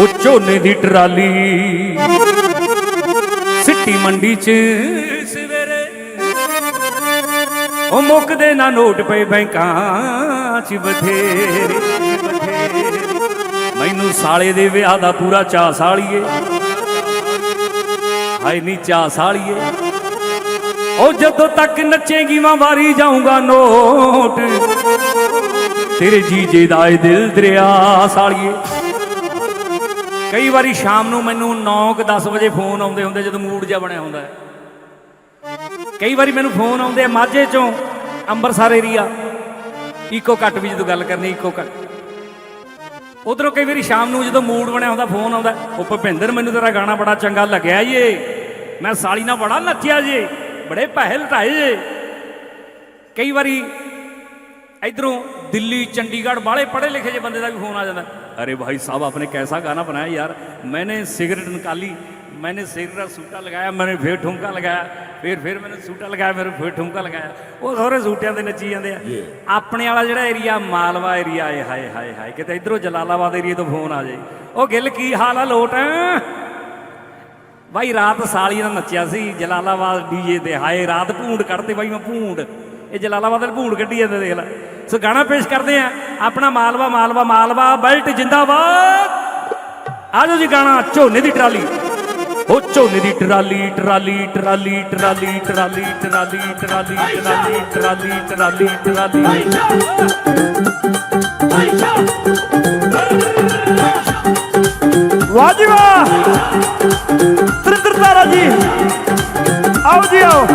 ਉਹ ਝੋਨੇ ਦੀ ਟਰਾਲੀ। ਸਿੱਟੀ ਮੰਡੀ 'ਚ ਸਵੇਰੇ ਉਹ ਮੁੱਕਦੇ ਨਾ ਨੋਟ ਪਏ ਬੈਂਕਾਂ 'ਚ ਬਥੇਰੇ ਮੈਨੂੰ ਸਾਲੇ ਦੇ ਵਿਆਹ ਦਾ ਪੂਰਾ ਚਾਅ ਸਾਲੀਏ। ਹਾਏ ਨੀ ਚਾਅ ਸਾਲੀਏ। ਉਹ ਜਦੋਂ ਤੱਕ ਨੱਚੇਗੀ ਮੈਂ ਵਾਰੀ ਜਾਊਂਗਾ ਨੋਟ। ਤੇਰੇ ਜੀਜੇ ਦਾ ਏ ਦਿਲ ਦਰਿਆ ਸਾਲੀਏ। ਕਈ ਵਾਰੀ ਸ਼ਾਮ ਨੂੰ ਮੈਨੂੰ 9:10 ਵਜੇ ਫੋਨ ਆਉਂਦੇ ਹੁੰਦੇ ਜਦੋਂ ਮੂਡ ਜਿਹਾ ਬਣਿਆ ਹੁੰਦਾ ਕਈ ਵਾਰੀ ਮੈਨੂੰ ਫੋਨ ਆਉਂਦੇ ਮਾਝੇ ਚੋਂ ਅੰਮ੍ਰਿਤਸਰ ਏਰੀਆ ਇਕੋ ਕੱਟ ਵੀ ਜਦੋਂ ਗੱਲ ਕਰਨੀ, ਇਕੋ ਕੱਟ ਉਧਰੋਂ ਕਈ ਵਾਰੀ ਸ਼ਾਮ ਨੂੰ ਜਦੋਂ ਮੂਡ ਬਣਿਆ ਹੁੰਦਾ, ਫੋਨ ਆਉਂਦਾ, ਉਹ ਭੁਪਿੰਦਰ ਮੈਨੂੰ ਤੇਰਾ ਗਾਣਾ ਬੜਾ ਚੰਗਾ ਲੱਗਿਆ ਏ। ਮੈਂ ਸਾਲੀ ਨਾਲ ਬੜਾ ਨੱਚਿਆ ਜੇ, ਬੜੇ ਪੈਸੇ ਲਟਾਏ ਜੇ। ਕਈ ਵਾਰੀ ਇਧਰੋਂ ਦਿੱਲੀ, ਚੰਡੀਗੜ੍ਹ ਬਾਲੇ ਪੜ੍ਹੇ ਲਿਖੇ ਜੇ ਬੰਦੇ ਦਾ ਵੀ ਫੋਨ ਆ ਜਾਂਦਾ। अरे भाई साहब आपने कैसा गाना बनाया यार मैंने सिगरेट निकाली मैंने सिगरेट सूटा लगाया मैंने फिर ठुमका लगाया फिर फिर मैंने सूटा लगाया फिर फिर ਠੁਮਕਾ ਲਗਾਇਆ ਉਹ ਸਾਰੇ ਸੂਟਿਆਂ ਤੇ ਨੱਚੀ ਜਾਂਦੇ ਆ ਆਪਣੇ ਵਾਲਾ ਜਿਹੜਾ ਏਰੀਆ ਮਾਲਵਾ ਏਰੀਆ ਏ ਹਾਏ ਹਾਏ ਹਾਏ ਕਿਤੇ ਇਧਰੋਂ ਜਲਾਲਾਬਾਦ ਏਰੀਆ ਤੋਂ ਫੋਨ ਆ ਜਾਏ ਉਹ ਗਿੱਲ ਕੀ ਹਾਲ ਆ ਲੋਟ ਬਾਈ ਰਾਤ ਸਾਲੀ ਨਾਲ ਨੱਚਿਆ ਸੀ ਜਲਾਲਾਬਾਦ ਡੀਜੇ ਤੇ ਹਾਏ ਰਾਤ ਭੂੰਡ ਕੱਢਤੇ ਬਾਈ ਮੈਂ ਭੂੰਡ ਇਹ ਜਲਾਲਾਬਾਦ ਦੇ ਭੂੰਡ ਕੱਢੀ ਜਾਂਦੇ ਦੇਖ ਲੈ ਸੋ ਗਾਣਾ ਪੇਸ਼ ਕਰਦੇ ਆ ਆਪਣਾ ਮਾਲਵਾ ਮਾਲਵਾ ਮਾਲਵਾ ਬੈਲਟ ਜਿੰਦਾਬਾਦ ਆਜੋ ਜੀ ਗਾਣਾ ਝੋਨੇ ਦੀ ਟਰਾਲੀ ਉਹ ਝੋਨੇ ਦੀ trolley trolley trolley trolley trolley trolley trolley trolley trolley trolley trolley ਵਾਹ ਜੀ ਵਾਹ ਤਰਿੰਦਰ ਤਾਰਾ ਜੀ ਆਓ ਜੀ ਆਓ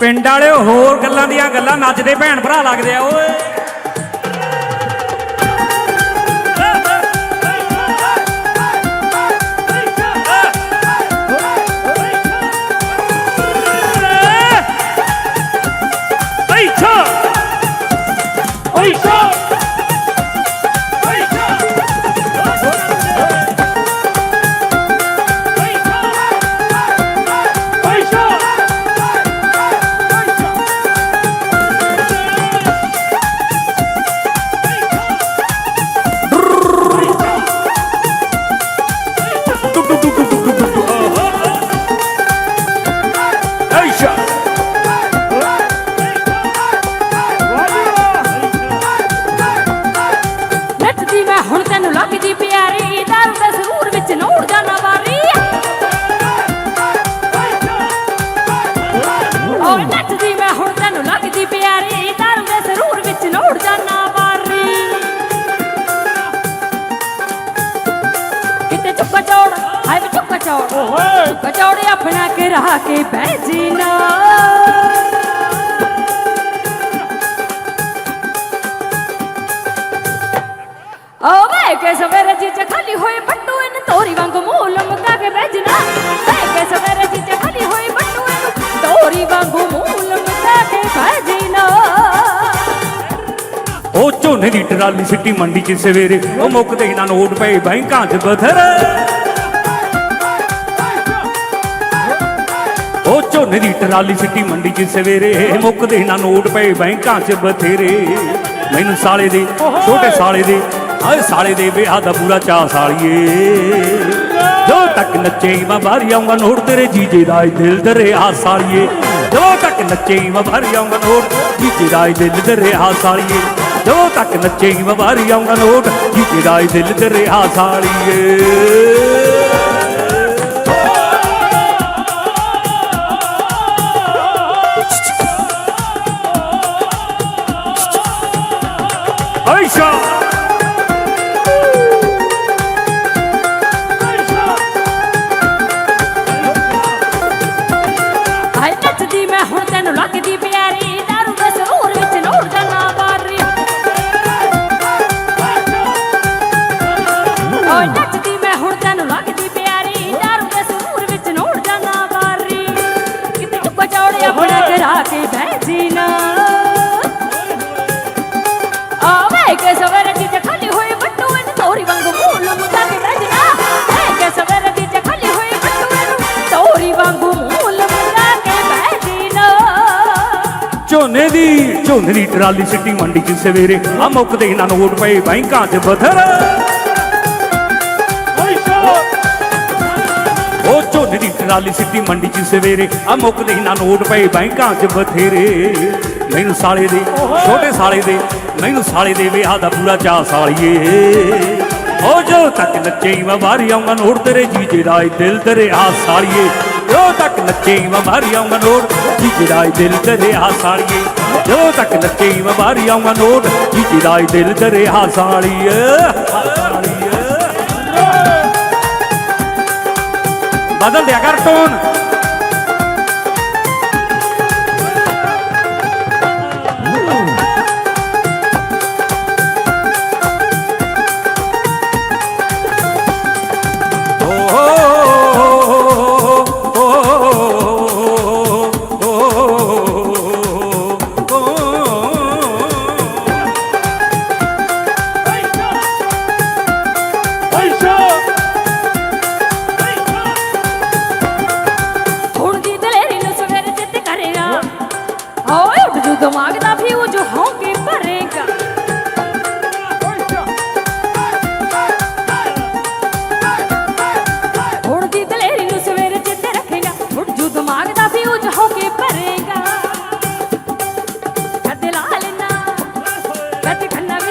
ਪਿੰਡ ਵਾਲਿਓ ਹੋਰ ਗੱਲਾਂ ਦੀਆਂ ਗੱਲਾਂ ਨੱਚਦੇ ਭੈਣ ਭਰਾ ਲੱਗਦੇ ਆ ਓਏ। ਹਾਏ ਵੇ ਚੁੱਕਾ ਚੌੜ ਚੁੱਕਾ ਚੌੜ ਆਪਣਾ ਕੇ ਰਹਾ ਕੇ ਬਹਿ ਜੀਨਾ। ਓਵੇ ਕੇ ਸਵੇਰੇ ਚੀਜ਼ ਖਾਲੀ ਹੋਏ ਬੱਟੂ ਇਹਨ ਤੋਰੀ ਵਾਂਗ ਮੂੰਹ ਲਮਕਾ ਕੇ ਬੈਜਣਾ ਵੇ ਕੇ ਸਵੇਰੇ ਚੀਜ਼ ਖਾਲੀ ਹੋਏ ਬੱਟੂ ਇਹਨ ਤੋਰੀ ਵਾਂਗ ਮੂੰਹ ਲਮਕਾ ਕੇ ਬੈਜਣਾ ਉਹ ਝੋਨੇ ਦੀ ਟਰਾਲੀ ਸਿੱਟੀ ਮੰਡੀ 'ਚ ਸਵੇਰੇ। ਉਹ ਮੁੱਕਦੇ ਹੀ ਨਾ ਨੋਟ ਪਏ ਬੈਂਕਾਂ 'ਚ ਬਥੇਰੇ। ਝੋਨੇ ਦੀ ਟਰਾਲੀ ਸਿੱਟੀ ਮੰਡੀ 'ਚ ਸਵੇਰੇ। ਮੁੱਕਦੇ ਨਾ ਨੋਟ ਪਏ ਬੈਂਕਾਂ 'ਚ ਬਥੇਰੇ। ਮੈਨੂੰ ਸਾਲੇ ਦੇ ਛੋਟੇ ਸਾਲੇ ਦੇ ਆਏ ਸਾਲੇ ਦੇ ਵਿਆਹ ਦਾ ਪੂਰਾ ਚਾਅ ਸਾਲੀਏ। ਜੋ ਤੱਕ ਨੱਚੇ ਮੈਂ ਬਾਹਰ ਆਉਂਗਾ ਨੋਟ ਤੇਰੇ ਜੀਜੇ ਦਾ ਦਿਲ ਦਰਿਆ ਸਾਲੀਏ। ਜੋ ਤੱਕ ਨੱਚੇ ਮੈਂ ਬਾਹਰ ਆਉਂਗਾ ਨੋਟ ਜੀਜੇ ਦਾ ਦਿਲ ਦਰਿਆ ਸਾਲੀਏ। ਜਦੋਂ ਤੱਕ ਨੱਚੇਗੀ ਮੈਂ ਵਾਰੀ ਆਉਂਗਾ ਨੋਟ ਜੀਜੇ ਦਾ ਦਿਲ ਤੇ ਰਿਹਾ ਸਾਲੀਏ। ਝੋਨੇ ਦੀ ਝੋਨੇ ਦੀ ਟਰਾਲੀ ਸਿੱਟੀ ਮੰਡੀ 'ਚ ਸਵੇਰੇ। ਆ ਮੁੱਕਦੇ ਨਾ ਨੋਟ ਪਏ ਬੈਂਕਾਂ 'ਚ ਬਥਰ ਉਹ ਝੋਨੇ ਦੀ ਟਰਾਲੀ ਸਿੱਟੀ ਮੰਡੀ 'ਚ ਸਵੇਰੇ। ਆ ਮੁੱਕਦੇ ਨਾ ਨੋਟ ਪਏ ਬੈਂਕਾਂ 'ਚ ਬਥੇਰੇ। ਮੈਨੂੰ ਸਾਲੇ ਦੇ, ਛੋਟੇ ਸਾਲੇ ਦੇ, ਮੈਨੂੰ ਸਾਲੇ ਦੇ ਵਿਆਹ ਦਾ ਪੂਰਾ ਚਾਹ ਸਾਲੀਏ। ਉਹ ਜੋ ਤੱਕ ਨੱਚੇ ਮੈਂ ਵਾਰੀ ਆਉਂਗਾ ਨੋਟ ਤੇਰੇ ਜੀਜੇ ਦਾ ਦਿਲ ਤੇਰੇ ਆ ਸਾਲੀਏ। ਜੋ ਤੱਕ ਨੱਚੇ ਮੈਂ ਵਾਰੀ ਆਉਂਗਾ ਨੋਟ ਜੀਜੇ ਦਿਲ ਤੇਰੇ ਆ ਸਾਲੀਏ। ਜੋ ਤੱਕ ਨੱਚੇ ਮੈਂ ਵਾਰੀ ਆਉਂਗਾ ਨੋਟ ਜੀਜੇ ਦਾ ਦਿਲ ਤੇਰੇ ਆ ਸਾਲੀਏ। ਬਦਲ ਦਿਆ ਕਰ ਟੋਨ। I'm not.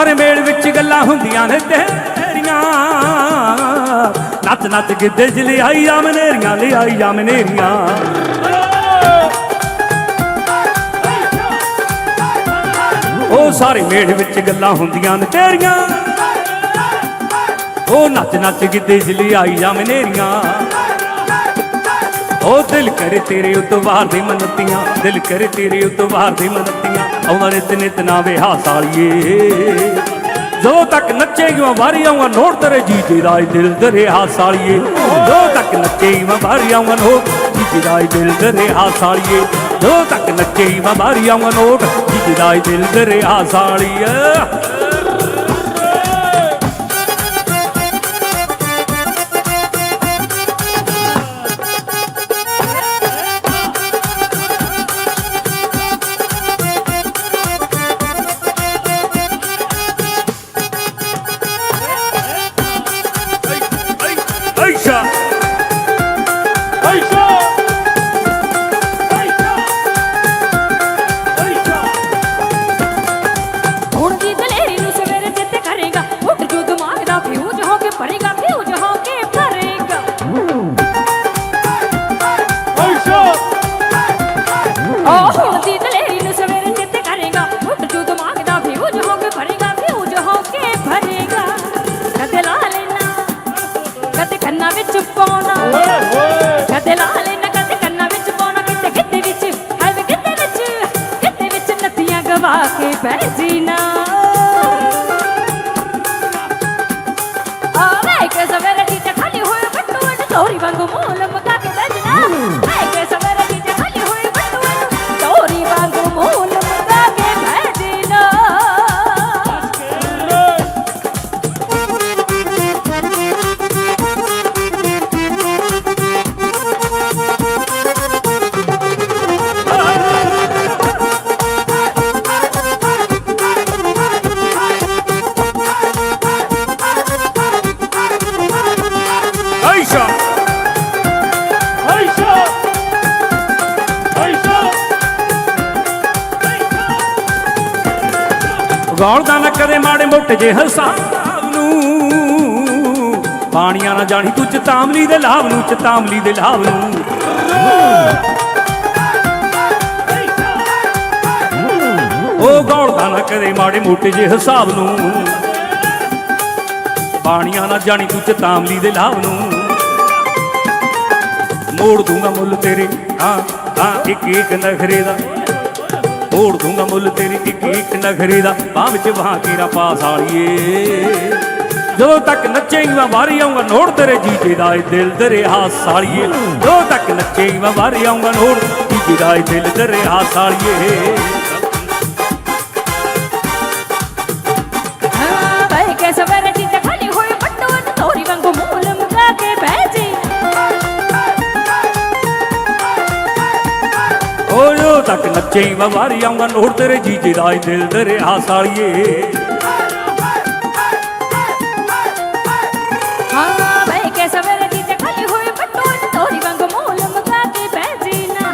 ਸਾਰੇ ਮੇਲ ਵਿੱਚ ਗੱਲਾਂ ਹੁੰਦੀਆਂ ਨੇ ਤੇਰੀਆਂ। ਨੱਚ ਨੱਚ ਗਿੱਧੇ ਚ ਲਿਆਈ ਆ ਮਨੇਰੀਆਂ, ਲਿਆਈ ਆ ਮਨੇਰੀਆਂ। ਉਹ ਸਾਰੇ ਮੇਲ ਵਿੱਚ ਗੱਲਾਂ ਹੁੰਦੀਆਂ ਨੇ ਤੇਰੀਆਂ। ਉਹ ਨੱਚ ਨੱਚ ਗਿੱਧੇ ਚ ਲਿਆਈ ਆ ਮਨੇਰੀਆਂ। ਉਹ ਦਿਲ ਕਰੇ ਤੇਰੇ ਉਤਵਾਰ ਦੀ ਮਨਤੀਆਂ, ਦਿਲ ਕਰੇ ਤੇਰੇ ਉਤਵਾਰ ਦੀ ਮਨਤੀਆਂ। ਆਉਣਾ ਨਿਤ ਨਿਤ ਨਾ ਜਦੋਂ ਤੱਕ ਨੱਚੇਗੀ ਮੈਂ ਵਾਰੀ ਆਉਂਗਾ ਨੋਟ ਤੇਰੇ ਜੀਜੇ ਦਾ ਏ ਦਿਲ ਦਰਿਆ ਸਾਲੀਏ ਜਦੋਂ ਤੱਕ ਨੱਚੇਗੀ ਮੈਂ ਵਾਰੀ ਆਉਂਗਾ ਨੋਟ ਜੀ ਜੀ ਏ ਦਿਲ ਦਰਿਆ ਸਾਲੀਏ ਜਦੋਂ ਤੱਕ ਨੱਚੇਗੀ ਮੈਂ ਵਾਰੀ ਆਉਂਗਾ ਨੋਟ ਜੀ ਦਾ ਏ ਦਿਲ ਦਰਿਆ ਸਾਲੀਏ ਬੱਟੂ ਨੂੰ ਤੋਰੀ ਵਾਂਗੂ ਮੂੰਹ ਗੌਲਦਾ ਨਾ ਕਦੇ ਮਾੜੇ ਮੋਟੇ ਜੇ ਹਿਸਾਬ ਨੂੰ। ਪਾਣੀਆਂ ਨਾ ਜਾਣੀ ਤੂੰ ਚਤਾਮਲੀ ਦੇ ਲਾਭ ਨੂੰ ਚਤਾਮਲੀ ਦੇ ਲਾਭ ਨੂੰ। ਉਹ ਗੌਲਦਾ ਨਾ ਕਦੇ ਮਾੜੇ ਮੋਟੇ ਜੇ ਹਿਸਾਬ ਨੂੰ। ਪਾਣੀਆਂ ਨਾ ਜਾਣੀ ਤੂੰ ਚਤਾਮਲੀ ਦੇ ਲਾਭ ਨੂੰ। ਮੋੜ ਦੂੰਗਾ ਮੁੱਲ ਤੇਰੇ। ਹਾਂ ਹਾਂ ਇੱਕ ਇੱਕ ਨਖਰੇ ਦਾ। ਮੋੜ ਦੂੰਗਾ ਮੁੱਲ ਤੇਰੀ ਇੱਕ ਇੱਕ ਨਖਰੇ ਦਾ। ਬਾਹ ਵਿੱਚ ਬਾਹ ਤੇਰਾ ਪਾਸ ਵਾਲੀਏ ਜਦੋਂ ਤੱਕ ਨੱਚੇਂਗੀ ਮੈਂ ਵਾਰੀ ਆਉਂਗਾ ਨੋੜ ਤੇਰੇ ਜੀਜੇ ਦਾ ਏ ਦਿਲ ਤੇਰੇ ਹਾਸ ਸਾਲੀਏ। ਜਦੋਂ ਤੱਕ ਨੱਚੇਂਗੀ ਮੈਂ ਵਾਰੀ ਆਉਂਗਾ ਨੋੜ ਜੀਜੇ ਦਾ ਏ ਦਿਲ ਤੇਰੇ ਹਾਸ ਸਾਲੀਏ। ਜਦੋਂ ਤੱਕ ਨੱਚੇਂਗੀ ਮੈਂ ਵਾਰੀ ਆਉਂਗਾ ਨੋੜ ਤੇਰੇ ਜੀਜੇ ਦਾ ਦਿਲ ਤੇਰੇ ਹਾਂ ਬਹਿ ਕੇ ਸਵੇਰੇ ਖਾਲੀ ਹੋਏ ਵਾਂਗੂ ਕੇ ਨਾ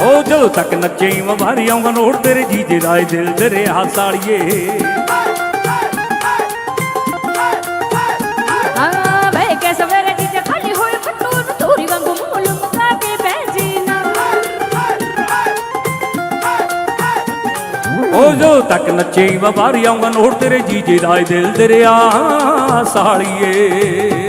ਓ ਜਦੋਂ ਤੱਕ ਨੱਚੇਂਗੀ ਮੈਂ ਵਾਰੀ ਆਉਂਗਾ ਨੋੜ ਤੇਰੇ ਜੀਜੇ ਦਾ ਦਿਲ ਤੇਰੇ ਹਾਸ ਵਾਲੀਏ ਓ ਜਦੋਂ ਤੱਕ ਨੱਚੇ ਮੈਂ ਬਾਹਰ ਆਉਂਗਾ ਨੋੜ ਤੇਰੇ ਜੀਜੇ ਦਾ ਦਿਲ ਦਰਿਆ ਸਾਲੀਏ